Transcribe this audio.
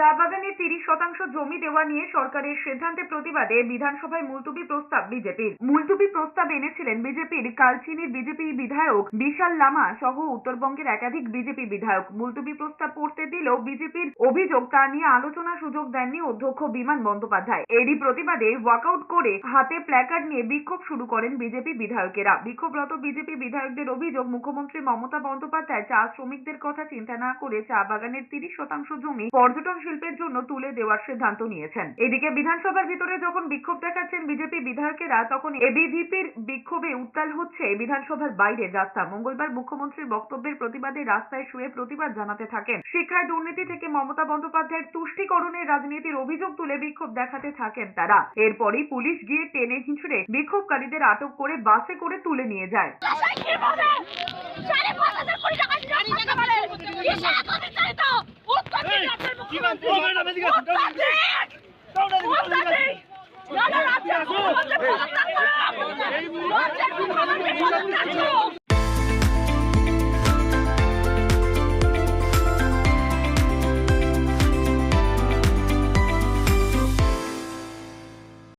চা বাগানে তিরিশ শতাংশ জমি দেওয়া নিয়ে সরকারের সিদ্ধান্তের প্রতিবাদে বিধানসভায় মুলতুবি প্রস্তাব বিজেপির। মুলতুবি প্রস্তাব এনেছিলেন বিজেপির কালচিনির বিজেপি বিধায়ক বিশাল লামা সহ উত্তরবঙ্গের একাধিক বিজেপি বিধায়ক। মুলতুবি প্রস্তাব পড়তে দিলেও বিজেপির অভিযোগ তা নিয়ে আলোচনা সুযোগ দেননি অধ্যক্ষ বিমান বন্দ্যোপাধ্যায়। এরই প্রতিবাদে ওয়াকআউট করে হাতে প্ল্যাকার্ড নিয়ে বিক্ষোভ শুরু করেন বিজেপি বিধায়কেরা। বিক্ষোভরত বিজেপি বিধায়কদের অভিযোগ, মুখ্যমন্ত্রী মমতা বন্দ্যোপাধ্যায় চা শ্রমিকদের কথা চিন্তা না করে চা বাগানের তিরিশ শতাংশ জমি পর্যটন শিল্পের জন্য তুলে দেওয়ার সিদ্ধান্ত নিয়েছেন। এদিকে বিধানসভার ভিতরে যখন বিক্ষোভ দেখাচ্ছেন বিজেপি বিধায়কেরা, তখন এবিভিপির বিক্ষোভে উত্তাল হচ্ছে বিধানসভার বাইরে রাস্তা মঙ্গলবার মুখ্যমন্ত্রীর বক্তব্যের প্রতিবাদে রাস্তায় শুয়ে প্রতিবাদ জানাতে থাকেন। শিক্ষায় দুর্নীতি থেকে মমতা বন্দ্যোপাধ্যায়ের তুষ্টিকরণের রাজনীতির অভিযোগ তুলে বিক্ষোভ দেখাতে থাকেন তারা। এরপরই পুলিশ গিয়ে টেনে হিঁচড়ে বিক্ষোভকারীদের আটক করে বাসে করে তুলে নিয়ে যায়। এই